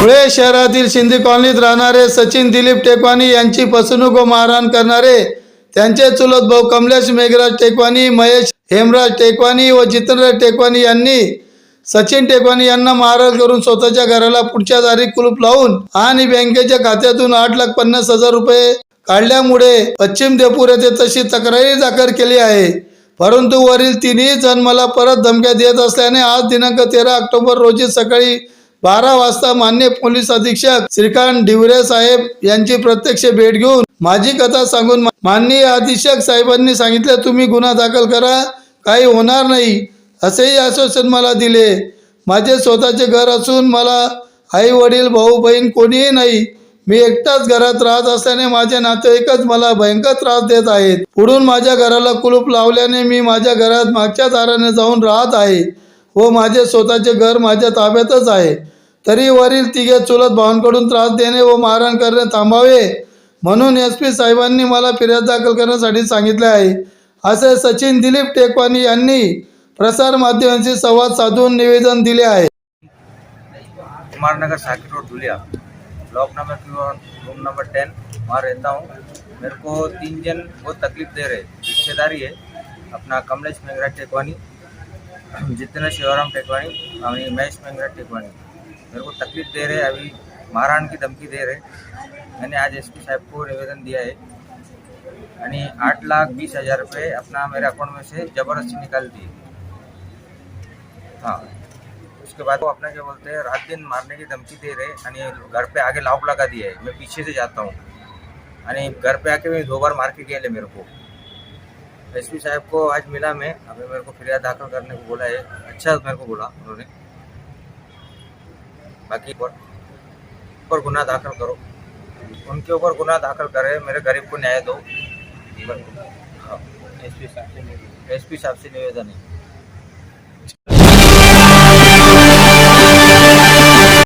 धुळे शहरातील शिंदे कॉलनीत राहणारे सचिन दिलीप टेकवानी यांची फसवणूक व मारहाण करणारे त्यांचे चुलत भाऊ कमलेश मेघराज टेकवानी महेश हेमराज टेकवानी व जितेंद्र टेकवानी यांनी सचिन टेकवानी यांना मारहाण करून स्वतःच्या घराला पुढच्या दारी कुलूप लावून आणि बँकेच्या खात्यातून आठ लाख पन्नास हजार रुपये काढल्यामुळे पश्चिम देपूर येथे तशी तक्रारी दाखल केली आहे. परंतु वरील तिन्ही जण मला परत धमक्या देत असल्याने आज दिनांक तेरा ऑक्टोबर रोजी सकाळी बारा वाजता मान्य पोलीस अधीक्षक श्रीकांत डिवरे साहेब यांची प्रत्यक्ष भेट घेऊन माझी कथा सांगून माननीय अधीक्षक साहेबांनी सांगितले तुम्ही गुन्हा दाखल करा काही होणार नाही असेही आश्वासन मला दिले. माझे स्वतःचे घर असून मला आई वडील भाऊ बहीण कोणीही नाही. मी एकटाच घरात राहत असल्याने माझे नातेवाईकच मला भयंकर त्रास देत आहेत. पुढून माझ्या घराला कुलूप लावल्याने मी माझ्या घरात मागच्या दाराने जाऊन राहत आहे. व माझे स्वतःचे घर माझ्या ताब्यातच आहे. तरी वरील तिघे चुलत भावांकडून त्रास देणे व मारहाण करणे थांबावे. म्हणून एस पी साहेबांनी मला फिर्याद दाखल करण्यासाठी सांगितले आहे. असे सचिन दिलीप टेकवानी यांनी प्रसार माध्यमांशी संवाद साधून निवेदन दिले आहे. Kumarnagar Sakir road Dhulia. Block number room number ten वहाँ रहता हूँ. मेरे को तीन जन बहुत तकलीफ दे रहे रिश्तेदारी है। अपना कमलेश मेंगरा टेकवानी जितेंद्र शिवराम टेकवानी और महेश मेंगरा टेकवानी। मेरे को तकलीफ़ दे रहे अभी मारहाण की धमकी दे रहे मैंने आज एस पी साहब को निवेदन दिया है। आणि आठ लाख बीस हज़ार रुपये अपना मेरे अकाउंट में से ज़बरदस्ती निकाल दिए। हाँ। उसके बाद वो अपना क्या बोलते हैं, रात दिन मारने की धमकी दे रहे आणि घर पे आगे लॉक लगा दिया है। मैं पीछे से जाता हूँ। आणि घर पे आके मैं दो बार मार के गए मेरे को। एस पी साहब को आज मिला मैं। अभी मेरे को फिरियाद दाखिल करने को बोला है। अच्छा मेरे को बोला उन्होंने। बाकी पर ऊपर गुना दाखिल करो। उनके ऊपर गुना दाखिल करे मेरे गरीब को न्याय दो। एस पी साहब से एस पी साहब से निवेदन है।